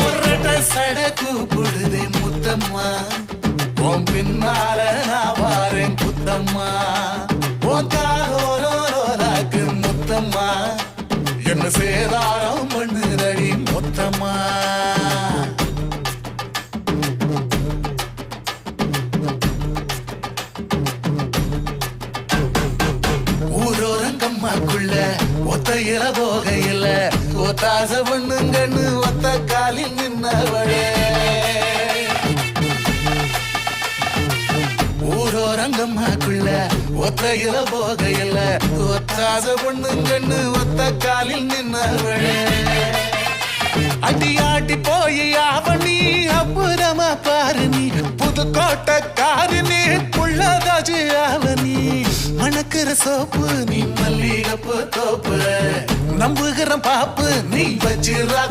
ஒரு சட கூப்பிடுதே முத்தம்மா. உன் பின்னால நான் வாரேன் புத்தம்மா. உன் காலோரோராக்கு முத்தம்மா. என்ன சேதாரம் பண்ணுதடி முத்தம்மா. ஊரோரங்கம்மாக்குள்ள ஒத்தையில போகையில ஒத்தாச பண்ணு. காலில் நின்றவளே. ஊரோரங்கம்மாக்குள்ள ஒத்தையில போகையில ஒத்தாச கண்ணு ஒத்த காலில் நின்னவளே அடியாட்டி போய் அவனி அப்புறமா பாரு நீ. புதுக்கோட்டை காரு நீ புள்ளதாஜு அவனி மணக்கிற சோப்பு நீ மல்லிகப்பு தோப்பு நம்புகிற பாப்பு நீ வச்சிராத